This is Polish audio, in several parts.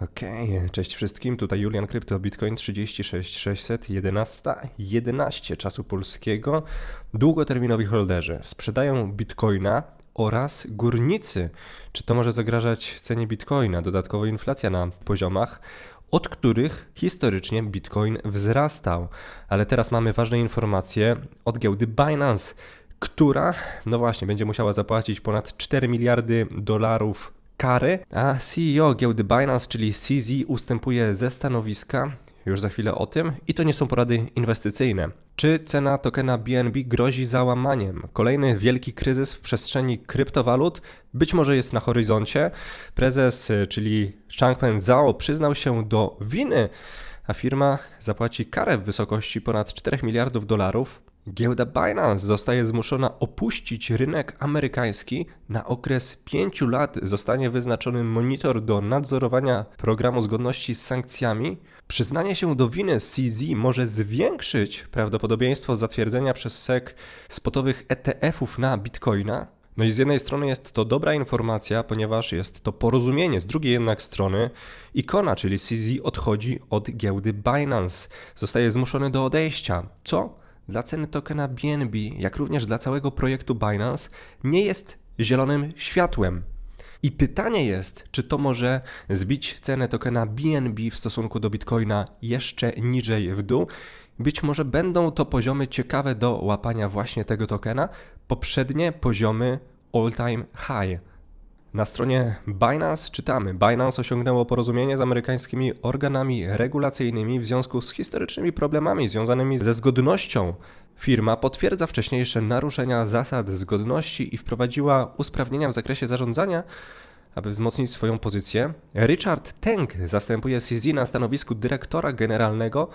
Okej, cześć wszystkim, tutaj Julian Krypto, Bitcoin 36600, 11, 11 czasu polskiego. Długoterminowi holderzy sprzedają Bitcoina oraz górnicy. Czy to może zagrażać cenie Bitcoina? Dodatkowo inflacja na poziomach, od których historycznie Bitcoin wzrastał. Ale teraz mamy ważne informacje od giełdy Binance, która, no właśnie, będzie musiała zapłacić ponad 4 miliardy dolarów kary, a CEO giełdy Binance, czyli CZ, ustępuje ze stanowiska. Już za chwilę o tym. I to nie są porady inwestycyjne. Czy cena tokena BNB grozi załamaniem? Kolejny wielki kryzys w przestrzeni kryptowalut być może jest na horyzoncie. Prezes, czyli Changpeng Zhao, przyznał się do winy, a firma zapłaci karę w wysokości ponad 4 miliardów dolarów. Giełda Binance zostaje zmuszona opuścić rynek amerykański. Na okres 5 lat zostanie wyznaczony monitor do nadzorowania programu zgodności z sankcjami. Przyznanie się do winy CZ może zwiększyć prawdopodobieństwo zatwierdzenia przez SEC spotowych ETF-ów na bitcoina. No i z jednej strony jest to dobra informacja, ponieważ jest to porozumienie, z drugiej jednak strony ikona, czyli CZ odchodzi od giełdy Binance. Zostaje zmuszony do odejścia. Co? Dla ceny tokena BNB, jak również dla całego projektu Binance, nie jest zielonym światłem. I pytanie jest, czy to może zbić cenę tokena BNB w stosunku do Bitcoina jeszcze niżej w dół? Być może będą to poziomy ciekawe do łapania właśnie tego tokena, poprzednie poziomy all-time high. Na stronie Binance czytamy: Binance osiągnęło porozumienie z amerykańskimi organami regulacyjnymi w związku z historycznymi problemami związanymi ze zgodnością. Firma potwierdza wcześniejsze naruszenia zasad zgodności i wprowadziła usprawnienia w zakresie zarządzania, aby wzmocnić swoją pozycję. Richard Teng zastępuje CZ na stanowisku dyrektora generalnego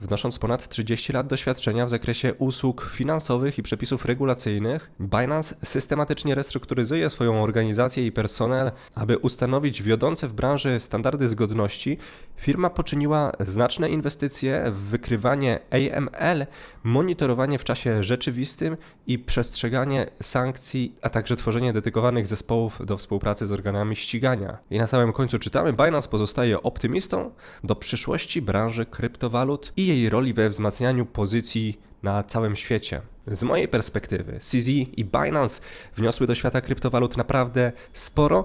Wnosząc ponad 30 lat doświadczenia w zakresie usług finansowych i przepisów regulacyjnych, Binance systematycznie restrukturyzuje swoją organizację i personel, aby ustanowić wiodące w branży standardy zgodności. Firma poczyniła znaczne inwestycje w wykrywanie AML, monitorowanie w czasie rzeczywistym i przestrzeganie sankcji, a także tworzenie dedykowanych zespołów do współpracy z organami ścigania. I na samym końcu czytamy: Binance pozostaje optymistą do przyszłości branży kryptowalut i jej roli we wzmacnianiu pozycji na całym świecie. Z mojej perspektywy, CZ i Binance wniosły do świata kryptowalut naprawdę sporo.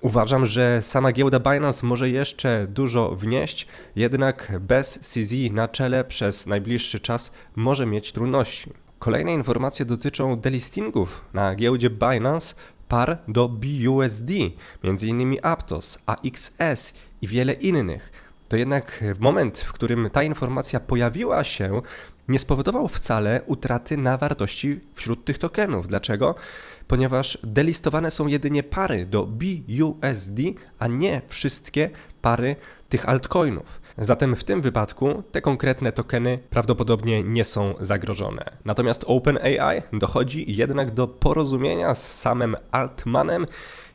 Uważam, że sama giełda Binance może jeszcze dużo wnieść, jednak bez CZ na czele przez najbliższy czas może mieć trudności. Kolejne informacje dotyczą delistingów na giełdzie Binance par do BUSD, m.in. Aptos, AXS i wiele innych to jednak moment, w którym ta informacja pojawiła się, nie spowodował wcale utraty na wartości wśród tych tokenów. Dlaczego? Ponieważ delistowane są jedynie pary do BUSD, a nie wszystkie pary tych altcoinów. Zatem w tym wypadku te konkretne tokeny prawdopodobnie nie są zagrożone. Natomiast OpenAI dochodzi jednak do porozumienia z samym Altmanem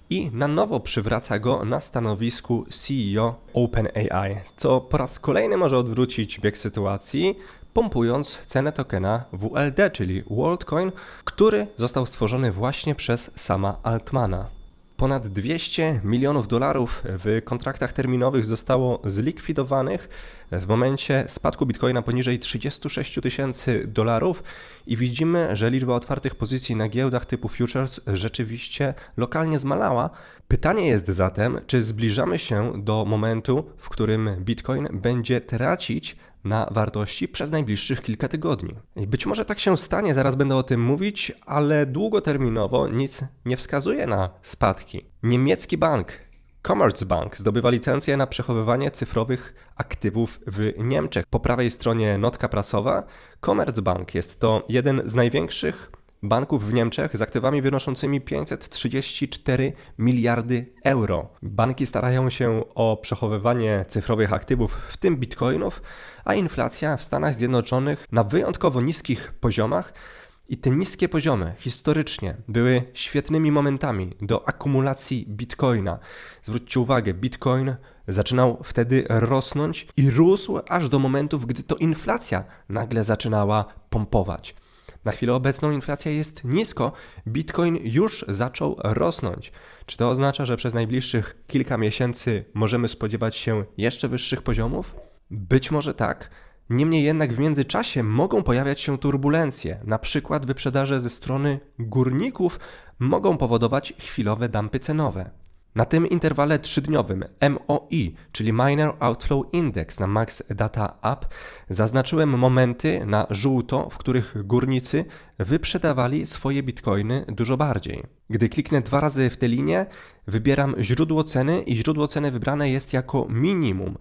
i na nowo przywraca go na stanowisku CEO OpenAI, co po raz kolejny może odwrócić bieg sytuacji, pompując cenę tokena WLD, czyli WorldCoin, który został stworzony właśnie przez sama Altmana. Ponad 200 milionów dolarów w kontraktach terminowych zostało zlikwidowanych w momencie spadku bitcoina poniżej 36 tysięcy dolarów i widzimy, że liczba otwartych pozycji na giełdach typu futures rzeczywiście lokalnie zmalała. Pytanie jest zatem, czy zbliżamy się do momentu, w którym bitcoin będzie tracić na wartości przez najbliższych kilka tygodni. Być może tak się stanie, zaraz będę o tym mówić, ale długoterminowo nic nie wskazuje na spadki. Niemiecki bank Commerzbank zdobywa licencję na przechowywanie cyfrowych aktywów w Niemczech. Po prawej stronie notka prasowa. Commerzbank jest to jeden z największych banków w Niemczech z aktywami wynoszącymi 534 miliardy euro. Banki starają się o przechowywanie cyfrowych aktywów, w tym bitcoinów, a inflacja w Stanach Zjednoczonych na wyjątkowo niskich poziomach. I te niskie poziomy historycznie były świetnymi momentami do akumulacji bitcoina. Zwróćcie uwagę, bitcoin zaczynał wtedy rosnąć i rósł aż do momentów, gdy to inflacja nagle zaczynała pompować. Na chwilę obecną inflacja jest nisko, Bitcoin już zaczął rosnąć. Czy to oznacza, że przez najbliższych kilka miesięcy możemy spodziewać się jeszcze wyższych poziomów? Być może tak. Niemniej jednak w międzyczasie mogą pojawiać się turbulencje, na przykład wyprzedaże ze strony górników mogą powodować chwilowe dampy cenowe. Na tym interwale trzydniowym MOI, czyli Miner Outflow Index na Max Data App, zaznaczyłem momenty na żółto, w których górnicy wyprzedawali swoje bitcoiny dużo bardziej. Gdy kliknę dwa razy w tę linię, wybieram źródło ceny i źródło ceny wybrane jest jako minimum.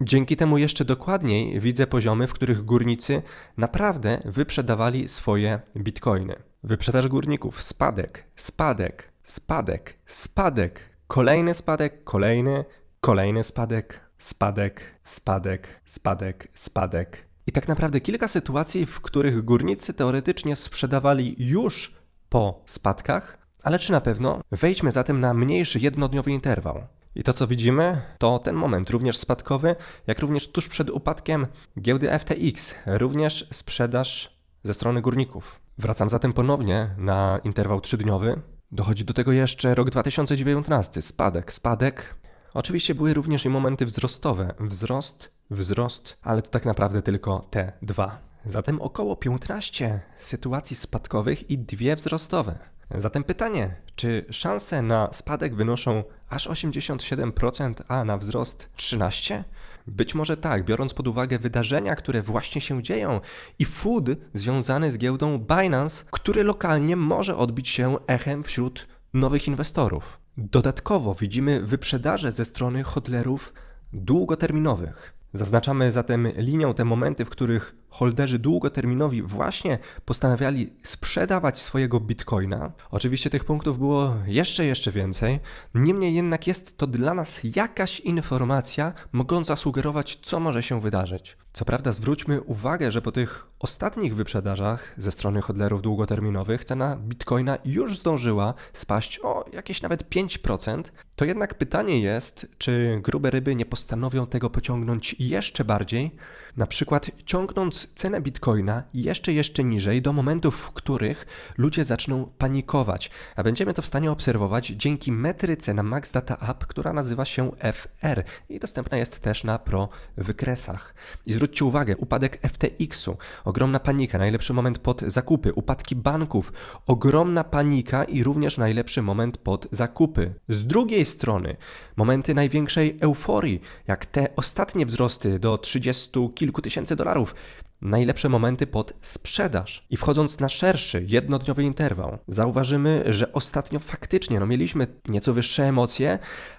Dzięki temu jeszcze dokładniej widzę poziomy, w których górnicy naprawdę wyprzedawali swoje bitcoiny. Wyprzedaż górników, spadek, spadek, spadek, spadek, kolejny spadek, kolejny, kolejny spadek, spadek, spadek, spadek, spadek. I tak naprawdę kilka sytuacji, w których górnicy teoretycznie sprzedawali już po spadkach, ale czy na pewno? Wejdźmy zatem na mniejszy jednodniowy interwał. I to, co widzimy, to ten moment również spadkowy, jak również tuż przed upadkiem giełdy FTX, również sprzedaż ze strony górników. Wracam zatem ponownie na interwał trzydniowy. Dochodzi do tego jeszcze rok 2019, spadek, spadek. Oczywiście były również i momenty wzrostowe, wzrost, wzrost, ale to tak naprawdę tylko te dwa. Zatem około 15 sytuacji spadkowych i dwie wzrostowe. Zatem pytanie, czy szanse na spadek wynoszą aż 87%, a na wzrost 13%? Być może tak, biorąc pod uwagę wydarzenia, które właśnie się dzieją i food związany z giełdą Binance, który lokalnie może odbić się echem wśród nowych inwestorów. Dodatkowo widzimy wyprzedaże ze strony hodlerów długoterminowych. Zaznaczamy zatem linią te momenty, w których holderzy długoterminowi właśnie postanawiali sprzedawać swojego bitcoina. Oczywiście tych punktów było jeszcze, jeszcze więcej. Niemniej jednak jest to dla nas jakaś informacja mogąca sugerować, co może się wydarzyć. Co prawda zwróćmy uwagę, że po tych ostatnich wyprzedażach ze strony hodlerów długoterminowych cena bitcoina już zdążyła spaść o jakieś nawet 5%. To jednak pytanie jest, czy grube ryby nie postanowią tego pociągnąć jeszcze bardziej, na przykład ciągnąc cenę bitcoina jeszcze, jeszcze niżej do momentów, w których ludzie zaczną panikować. A będziemy to w stanie obserwować dzięki metryce na Max Data App, która nazywa się FR i dostępna jest też na Pro wykresach. I zwróćcie uwagę, upadek FTX-u, ogromna panika, najlepszy moment pod zakupy, upadki banków, ogromna panika i również najlepszy moment pod zakupy. Z drugiej strony, momenty największej euforii, jak te ostatnie wzrosty do 30 kilku tysięcy dolarów, najlepsze momenty pod sprzedaż. I wchodząc na szerszy, jednodniowy interwał, zauważymy, że ostatnio faktycznie no, mieliśmy nieco wyższe emocje,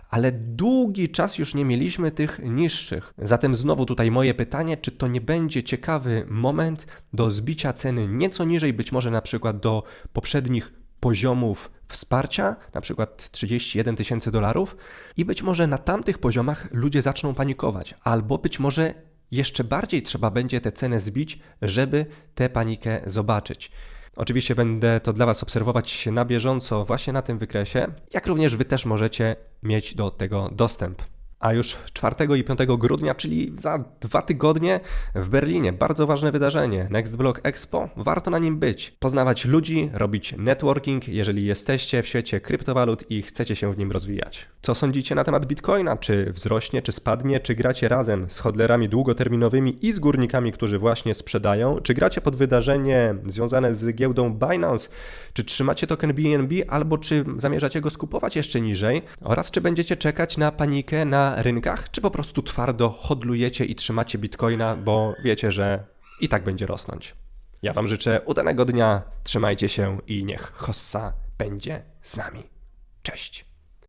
ale długi czas już nie mieliśmy tych niższych. Zatem znowu tutaj moje pytanie, czy to nie będzie ciekawy moment do zbicia ceny nieco niżej, być może na przykład do poprzednich poziomów wsparcia, na przykład 31 tysięcy dolarów, i być może na tamtych poziomach ludzie zaczną panikować, albo być może jeszcze bardziej trzeba będzie tę cenę zbić, żeby tę panikę zobaczyć. Oczywiście będę to dla Was obserwować na bieżąco właśnie na tym wykresie, jak również Wy też możecie mieć do tego dostęp. A już 4 i 5 grudnia, czyli za dwa tygodnie w Berlinie, bardzo ważne wydarzenie, Next Block Expo, warto na nim być, poznawać ludzi, robić networking, jeżeli jesteście w świecie kryptowalut i chcecie się w nim rozwijać. Co sądzicie na temat Bitcoina? Czy wzrośnie, czy spadnie, czy gracie razem z hodlerami długoterminowymi i z górnikami, którzy właśnie sprzedają? Czy gracie pod wydarzenie związane z giełdą Binance? Czy trzymacie token BNB, albo czy zamierzacie go skupować jeszcze niżej? Oraz czy będziecie czekać na panikę rynkach, czy po prostu twardo hodlujecie i trzymacie bitcoina, bo wiecie, że i tak będzie rosnąć. Ja Wam życzę udanego dnia, trzymajcie się i niech Hossa będzie z nami. Cześć!